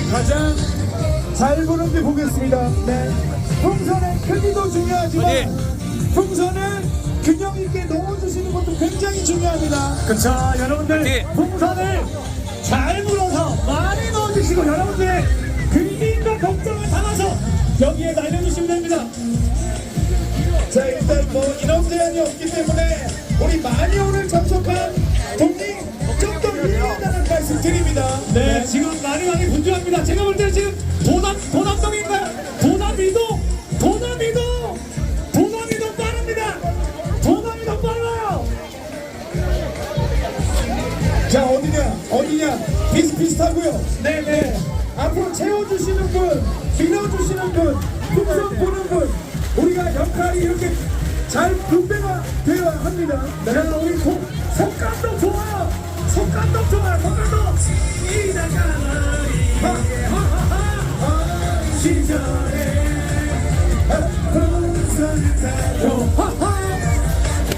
정릉동이 가장 잘 부른지 보겠습니다. 네. 풍선의 크기도 중요하지만 풍선을 균형 있게 넣어주시는 것도 굉장히 중요합니다. 그쵸 여러분들 네. 풍선을 잘 불어서 많이 넣어주시고 여러분들의 근심과 걱정을 담아서 여기에 날려주시면 됩니다 자 일단 뭐 인원 제한이 없기 때문에 우리 많이 오늘 참 자 어디냐? 어디냐? 비슷비슷하고요. 네네. 앞으로 채워주시는 분, 밀어주시는 분, 풍선 보는 분, 우리가 역할이 이렇게 잘 분배가 되어야 합니다. 자 우리 속, 속감도 좋아요. 속감도 좋아요. 속감도. 이나가라 시절에 풍선 타고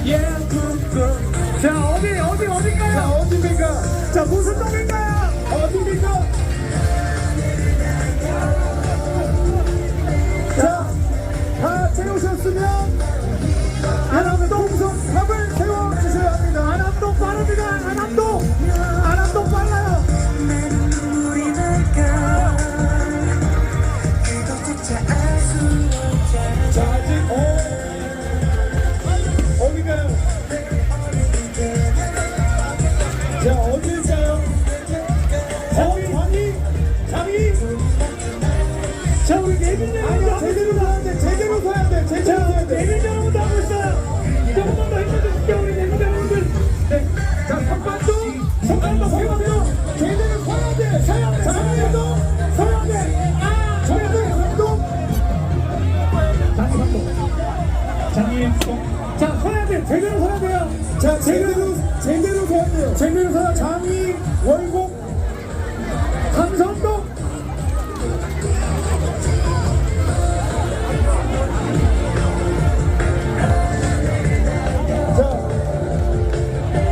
예, 굿굿. 자, 어디, 자, 우리 내빈 아니, 여러분도 하고 제대로 있습니다. 서야 돼, 제대로 서야 돼, 제대로 서야 돼. 내빈 여러분도 하고 있어요. 조금만 더 힘내주십시오, 우리 내빈 여러분들. 네. 자, 선반도, 선반도, 선반도, 제대로 서야 돼, 서야 돼, 장애도 서야 돼. 아, 서야 돼, 선도. 장기 감독. 장기 감독. 자, 서야 돼. 제대로 서야 돼요. 자, 제대로, 제대로 서야 돼요. 제대로 서야 돼. 장이, 월곡,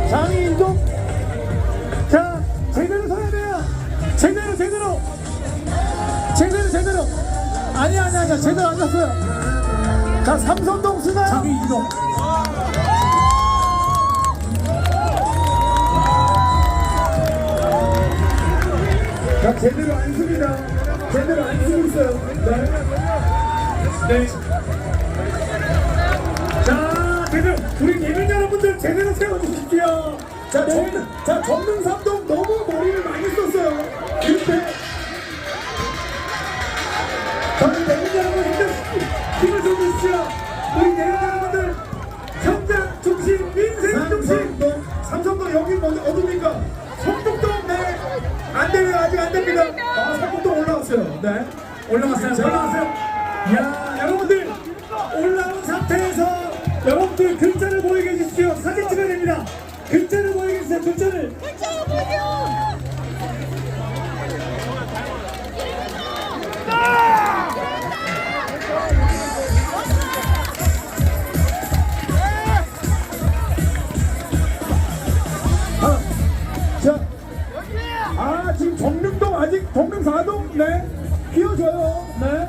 장이 인동, 자, 제대로 서야 돼요. 제대로, 제대로. 제대로, 제대로. 아니야, 아니야, 아니야. 제대로 안 잤어요. 자, 삼선동 쓰나요? 장이 이동. 자, 제대로 안 씁니다. 제대로 안 쓰고 있어요. 네. 네. 제대로 세워주십시오. 자, 정, 자, 정릉 삼동 너무 머리를 많이 썼어요. 근데, 저는 예민 여러분 힘들, 힘을 좀 주십시오. 우리 예민 여러분들 현장 중심, 민생 중심. 삼성동, 여기 뭐, 어딥니까? 성북동, 네. 안 돼요, 아직 안 됩니다. 아, 성북동 올라왔어요. 네. 올라갔어요. 자. 올라갔어요. 야, 여러분들 올라온 상태에서 여러분들 글자를 자를 보이게 해주세요. 글자를. 아, 자. 아, 지금 정릉동 아직 정릉 4동, 네. 끼워줘요. 네.